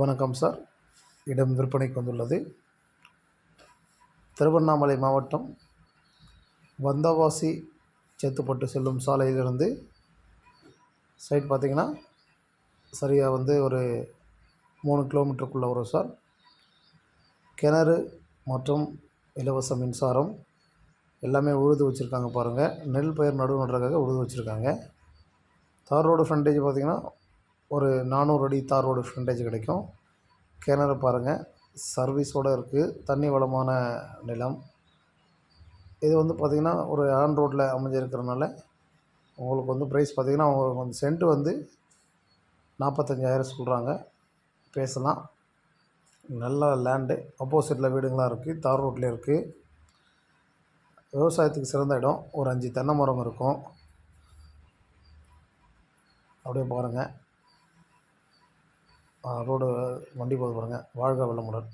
வணக்கம் சார். இடம் விற்பனைக்கு வந்துள்ளது. திருவண்ணாமலை மாவட்டம் வந்தவாசி சேத்துப்பட்டு செல்லும் சாலையிலிருந்து சைட் பார்த்திங்கன்னா சரியாக வந்து ஒரு மூணு கிலோமீட்டருக்குள்ளே வரும் சார். கிணறு மற்றும் இலவச மின்சாரம் எல்லாமே உழுது வச்சுருக்காங்க பாருங்கள் நெல் பயிர் நடுவு நடுறதுக்காக உழுது வச்சுருக்காங்க. தார் ரோடு ஃப்ரண்டேஜ் பார்த்திங்கன்னா ஒரு நானூறு அடி தார் ரோடு ஃப்ரண்டேஜ் கிடைக்கும். கிணறு பாருங்கள் சர்வீஸோடு இருக்குது தண்ணி வளமான நிலம். இது வந்து பார்த்திங்கன்னா ஒரு ஆன் ரோட்டில் அமைஞ்சிருக்கிறனால உங்களுக்கு வந்து ப்ரைஸ் பார்த்திங்கன்னா உங்களுக்கு வந்து சென்ட் வந்து நாற்பத்தஞ்சாயிரம் சொல்கிறாங்க பேசலாம். நல்ல லேண்டு அப்போசிட்டில் வீடுங்களாம் இருக்குது தார் ரோட்டில் இருக்குது விவசாயத்துக்கு சிறந்த இடம். ஒரு அஞ்சு தென்னை மரம் இருக்கும். அப்படியே பாருங்கள் ரோடு வண்டி போகுது பாருங்கள் வாழ்க வளமுடன்.